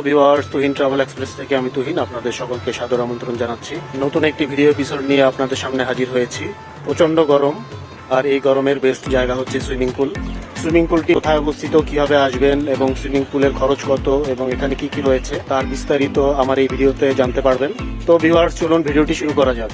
Hello viewers Tuhin travel express থেকে আমি তুহিন। আপনাদের সকলকে সাদর আমন্ত্রণ জানাচ্ছি। নতুন একটি ভিডিও এপিসোড নিয়ে আপনাদের সামনে হাজির হয়েছি। প্রচণ্ড গরম, আর এই গরমের বেস্ট জায়গা হচ্ছে সুইমিং পুল সুইমিং পুলটি কোথায় অবস্থিত, কীভাবে আসবেন, এবং সুইমিং পুলের খরচ কত, এবং এখানে কি কি রয়েছে, তার বিস্তারিত আমার এই ভিডিওতে জানতে পারবেন। তো ভিউয়ার্স চলুন ভিডিওটি শুরু করা যাক।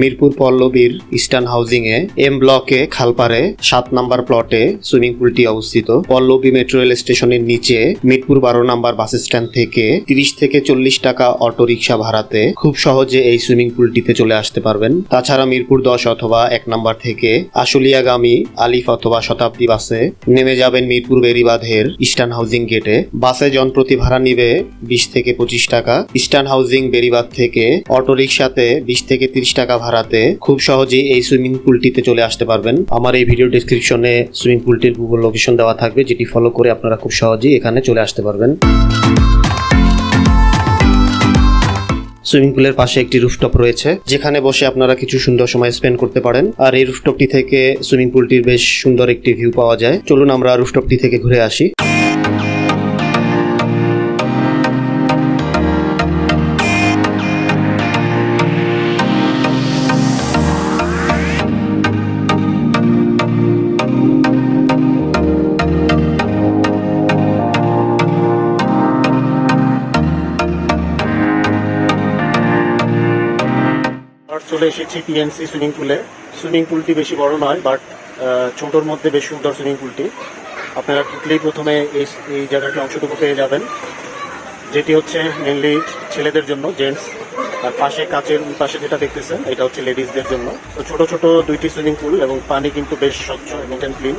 মিরপুর পল্লবীর ইস্টার্ন হাউজিং এ এম ব্লকে খালপাড়ে সাত নাম্বার প্লটে সুইমিং পুলটি অবস্থিত। পল্লবী মেট্রো রেল স্টেশনের নিচে মিরপুর বারো নাম্বার বাস স্ট্যান্ড থেকে তিরিশ থেকে চল্লিশ টাকা অটো রিক্সা ভাড়াতে খুব সহজে এই সুইমিং পুলটিতে চলে আসতে পারবেন। তাছাড়া মিরপুর দশ অথবা এক নাম্বার থেকে আশুলিয়াগামী আলিফ অথবা শতাব্দী বাসে নেমে যাবেন মিরপুর বেরিবাঁধের ইস্টার্ন হাউজিং গেটে। বাসে জনপ্রতি ভাড়া নিবে বিশ থেকে পঁচিশ টাকা। ইস্টার্ন হাউজিং বেরিবাঁধ থেকে অটো রিক্সাতে বিশ থেকে তিরিশ টাকা ভাড়াতে খুব সহজেই এই সুইমিং পুলটিতে চলে আসতে পারবেন। আমার এই ভিডিও ডিসক্রিপশনে সুইমিং পুলটির গুগল লোকেশন দেওয়া থাকবে, যেটি ফলো করে আপনারা খুব সহজেই এখানে চলে আসতে পারবেন। সুইমিং পুলের পাশে একটি রুফটপ রয়েছে, যেখানে বসে আপনারা কিছু সুন্দর সময় স্পেন্ড করতে পারেন। আর এই রুফটপটি থেকে সুইমিং পুলটির বেশ সুন্দর একটি ভিউ পাওয়া যায়। চলুন আমরা রুফটপটি থেকে ঘুরে আসি। চলে এসেছি পিএনসি সুইমিং পুলে। সুইমিং পুলটি বেশি বড় নয় বাট ছোটোর মধ্যে বেশি সুন্দর সুইমিং পুলটি। আপনারা ঢুকলেই প্রথমে এই এই জায়গাটি অংশটুকু পেয়ে যাবেন, যেটি হচ্ছে মেনলি ছেলেদের জন্য জেন্টস আর পাশে কাচের পাশে যেটা দেখতেছেন, এটা হচ্ছে লেডিসদের জন্য। তো ছোট ছোট দুইটি সুইমিং পুল এবং পানি কিন্তু বেশ স্বচ্ছ এবং ক্লিন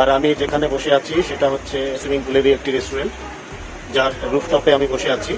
আর আমি যেখানে বসে আছি, সেটা হচ্ছে সুইমিং পুলেরই একটি রেস্টুরেন্ট যার রুফটপে আমি বসে আছি।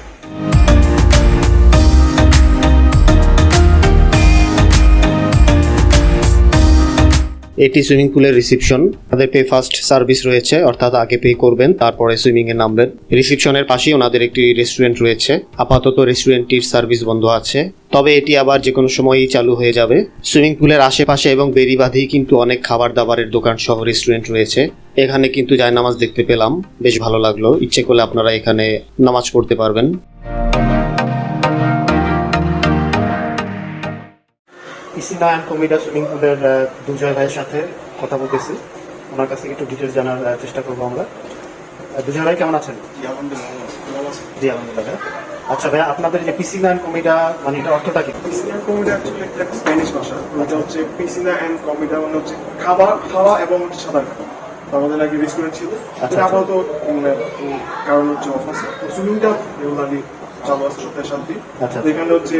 এটি সুইমিং পুলের রিসিপশন। তাদের পে ফার্স্ট সার্ভিস রয়েছে, অর্থাৎ আগে পে করবেন, তারপরে সুইমিং এ নামবেন। রিসিপশনের পাশেই ওনাদের একটি রেস্টুরেন্ট রয়েছে। আপাতত রেস্টুরেন্টটির সার্ভিস বন্ধ আছে। তবে এটি আবার যে কোনো সময়ই চালু হয়ে যাবে। সুইমিং পুলের আশেপাশে এবং বেরিবাঁধেই কিন্তু অনেক খাবার দাবারের দোকান সহ রেস্টুরেন্ট রয়েছে। এখানে কিন্তু যায় নামাজ দেখতে পেলাম। বেশ ভালো লাগল। ইচ্ছে করলে আপনারা এখানে নামাজ পড়তে পারবেন। ইসিনা অ্যান্ড কমিডা সুইমিং পুলের দুজয় ভাইয়ের সাথে কথা বলতেছি। ওনার কাছ থেকে একটু ডিটেলস জানার চেষ্টা করব আমরা। দুজয় ভাই কেমন আছেন? জি আলহামদুলিল্লাহ। আচ্ছা ভাই আপনাদের যে পিসিনা অ্যান্ড কমিডা মানে এটা অর্থটা কি? পিসিনা কমিডা অ্যাকচুয়ালি একটা স্প্যানিশ ভাষা। এটা হচ্ছে পিসিনা এন্ড কমিডা মানে হচ্ছে খাবার খাওয়া এবং সাঁতার কাটা। আমাদের আগে রেস্টুরেন্ট ছিল আচ্ছা, আপাতত মানে, কারণ হচ্ছে অফার সুইমিংটা রেগুলারলি সপ্তাহে সাত দিন আচ্ছা। এখানে হচ্ছে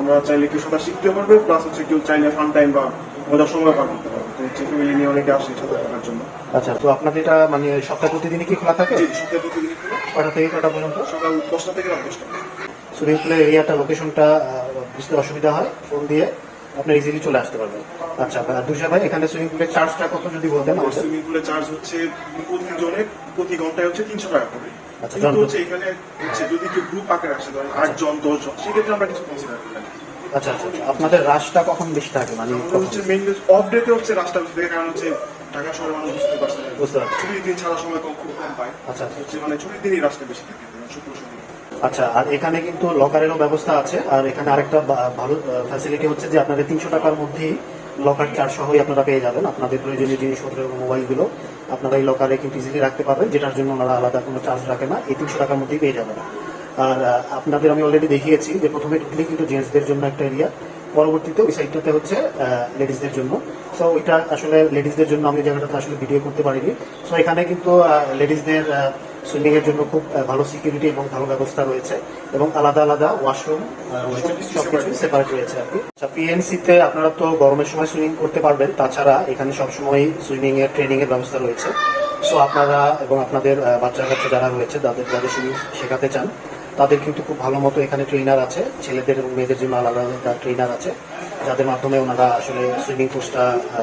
আমরা চাইলে কেউ সাঁতার শিখতে পারবে প্লাস হচ্ছে কেউ চাইলে ফান টাইম বা মজার সময় পার করতে পারবে। হচ্ছে ফ্যামিলি নিয়ে অনেকে আসে সাঁতার কাটার জন্য। আচ্ছা তো আপনাদের এটা মানে সপ্তাহে প্রতিদিনই কি খোলা থাকে? সপ্তাহে প্রতিদিন খোলা। কটা থেকে কটা পর্যন্ত? সকাল দশটা থেকে রাত দশটা। সুইমিং পুলের এরিয়াটা লোকেশনটা বুঝতে অসুবিধা হয় ফোন দিয়ে। আপনি ইজিলি চলে আসতে পারবেন। আচ্ছা দুজয় ভাই এখানে সুইমিং পুলের চার্জটা কত যদি বলতেন সুইমিং পুলের চার্জ হচ্ছে প্রতিজনে প্রতি ঘন্টায় হচ্ছে তিনশো টাকা করে। কিন্তু হচ্ছে এখানে হচ্ছে যদি কেউ গ্রুপ আকারে আসে ধরেন আট জন সেক্ষেত্রে আমরা কিছু কনসিডার করি আচ্ছা আচ্ছা আচ্ছা। আপনাদের রাশটা কখন বেশি থাকে? মানে হচ্ছে মেইনলি অফ ডেতে হচ্ছে রাস্তা বেশি থাকে কারণ হচ্ছে ঢাকা শহরের মানুষ বুঝতে পারছে বুঝতে পারছি। ছুটির দিন ছাড়া সময় কম খুব কম পায়। আচ্ছা হচ্ছে মানে ছুটির দিনই বেশি থাকে শুক্র শনি। আচ্ছা আর এখানে কিন্তু লকারেরও ব্যবস্থা আছে আর এখানে আরেকটা ভালো ফ্যাসিলিটি হচ্ছে যে আপনাদের তিনশো টাকার মধ্যেই লকার চার্জ সহই আপনারা পেয়ে যাবেন। আপনাদের প্রয়োজনীয় জিনিসপত্র এবং মোবাইলগুলো আপনারা এই লকারে কিন্তু ইজিলি রাখতে পারবেন, যেটার জন্য ওনারা আলাদা কোনো চার্জ রাখে না। এই তিনশো টাকার মধ্যেই পেয়ে যাবেন। আর আপনাদের আমি অলরেডি দেখিয়েছি যে প্রথমে ঢুকলে কিন্তু জেন্টসদের জন্য একটা এরিয়া পরবর্তীতে ওই সাইডটাতে হচ্ছে লেডিসদের জন্য। সো ওইটা আসলে লেডিসদের জন্য আমি জায়গাটাতে আসলে ভিডিও করতে পারিনি। সো এখানে কিন্তু লেডিসদের সুইমিং এর জন্য খুব ভালো সিকিউরিটি এবং ভালো ব্যবস্থা রয়েছে এবং আলাদা আলাদা ওয়াশরুম সবকিছু সেপারেট রয়েছে আর কি। আচ্ছা আপনারা তো গরমের সময় সুইমিং করতে পারবেন। তাছাড়া এখানে সবসময় সুইমিং এর ট্রেনিং এর ব্যবস্থা রয়েছে। সো আপনারা এবং আপনাদের বাচ্চা কাচ্চা যারা রয়েছে, তাদের, যাদের সুইমিং শেখাতে চান, তাদের কিন্তু খুব ভালো মতো এখানে ট্রেনার আছে। ছেলেদের এবং মেয়েদের জন্য আলাদা আলাদা ট্রেনার আছে, যাদের মাধ্যমে ওনারা আসলে সুইমিং কোর্সটা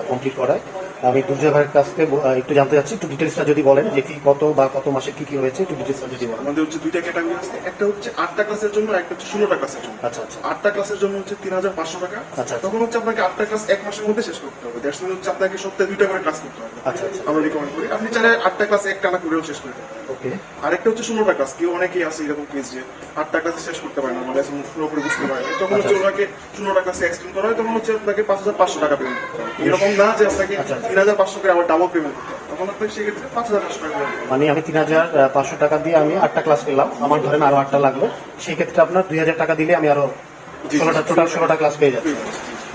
কমপ্লিট করায়। আমি দুর্জয় ভাইয়ের কাছ থেকে একটু জানতে চাচ্ছি একটু ডিটেলসটা যদি বলেন যে কি কত বা কত মাসে কি কি হয়েছে একটু ডিটেলসটা যদি বলেন। আমাদের হচ্ছে দুইটা ক্যাটাগরি আছে একটা হচ্ছে আটটা ক্লাসের জন্য আর একটা হচ্ছে ষোলোটা ক্লাসের জন্য। আচ্ছা আচ্ছা। আটটা ক্লাসের জন্য হচ্ছে তিন হাজার পাঁচশো টাকা। আচ্ছা। তখন হচ্ছে আপনাকে আটটা ক্লাস এক মাসের মধ্যে শেষ করতে হবে। দ্যাটস মিন হচ্ছে আপনাকে সপ্তাহে দুইটা করে ক্লাস করতে হবে। আচ্ছা আচ্ছা। আমরা রিকমেন্ড করি আপনি চাইলে আটটা ক্লাস এক টানা করেও শেষ করতে দেবেন ওকে। আরেকটা হচ্ছে ক্লাস কেউ অনেকেই আছে এরকম কেস যে আটটা ক্লাসে শেষ করতে পারে না মানে পুরোপুরি বুঝতে পারে না। তখন হচ্ছে ওনাকে ষোলোটা ক্লাসে এক্সটেন্ড করা হয় তখন হচ্ছে আপনাকে পাঁচ হাজার পাঁচশো টাকা পেমেন্ট করতে হবে এরকম না যে আপনাকে আচ্ছা। তিন হাজার পাঁচশো করে আবার ডাবল পেমেন্ট করতে হবে তখন আপনাকে সেক্ষেত্রে পাঁচ হাজার পাঁচশো টাকা। মানে আমি তিন হাজার পাঁচশো টাকা দিয়ে আমি আটটা ক্লাস পেলাম। আমার ধরেন আরও আটটা লাগল। সেই ক্ষেত্রে আপনার দুই হাজার টাকা দিলে আমি আরও ষোলোটা টোটাল ষোলোটা ক্লাস পেয়ে যাচ্ছি।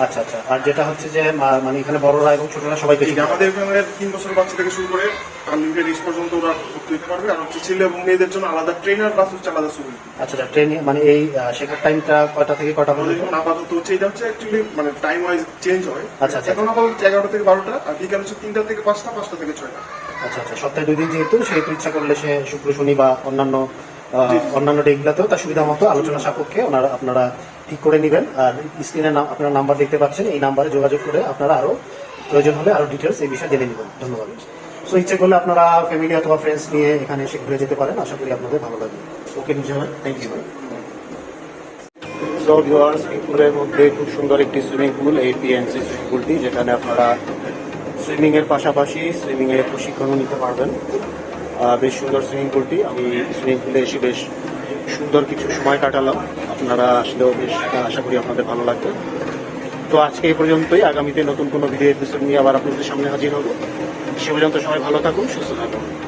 আচ্ছা আচ্ছা। আর যেটা হচ্ছে যে মানে এখানে বড়রা এবং ছোটরা সবাই আমাদের এখানে তিন বছর বাচ্চা থেকে শুরু করে আনলিমিটেড এজ পর্যন্ত ওরা ভর্তি হতে পারবে। আর হচ্ছে ছেলে এবং মেয়েদের জন্য আলাদা ট্রেনার ক্লাস হচ্ছে আলাদা শুরু আচ্ছা আচ্ছা। ট্রেনিং মানে এই শেখার টাইমটা কয়টা থেকে কয়টা আমাদের পর্যন্ত আপাতত হচ্ছে এটা হচ্ছে অ্যাকচুয়ালি মানে টাইম ওয়াইজ চেঞ্জ হয়। আচ্ছা, আচ্ছা। এখন আপাতত এগারোটা থেকে বারোটা আর বিকাল হচ্ছে তিনটা থেকে পাঁচটা পাঁচটা থেকে ছয়টা। আচ্ছা আচ্ছা। সপ্তাহে দুই দিন যেহেতু সেহেতু ইচ্ছা করলে সে শুক্র শনি বা অন্যান্য অন্যান্য ডেগুলাতেও তার সুবিধা মতো আলোচনা সাপেক্ষে ওনারা আপনারা ঠিক করে নেবেন। আর স্ক্রিনে আপনার নাম্বার দেখতে পাচ্ছেন, এই নাম্বারে যোগাযোগ করে আপনারা আরও প্রয়োজন হলে আরও ডিটেলস এই বিষয়ে জেনে নেবেন। ধন্যবাদ। সো ইচ্ছে করলে আপনারা ফ্যামিলি অথবা ফ্রেন্ডস নিয়ে এখানে এসে ঘুরে যেতে পারেন, আশা করি আপনাদের ভালো লাগবে। ওকে নিজে থ্যাংক ইউ সো ভিউয়ার্স মিরপুরের মধ্যে খুব সুন্দর একটি সুইমিং পুল এই পিএনসি সুইমিং পুলটি যেখানে আপনারা সুইমিং এর পাশাপাশি সুইমিং এর প্রশিক্ষণও নিতে পারবেন। বেশ সুন্দর সুইমিং পুলটি আমি সুইমিং পুলে এসে বেশ সুন্দর কিছু সময় কাটালাম। আপনারা আসলেও বেশ আশা করি আপনাদের ভালো লাগবে। তো আজকে এই পর্যন্তই। আগামীতে নতুন কোনো ভিডিও এপিসোড নিয়ে আবার আপনাদের সামনে হাজির হব। সে পর্যন্ত সবাই ভালো থাকুন, সুস্থ থাকুন।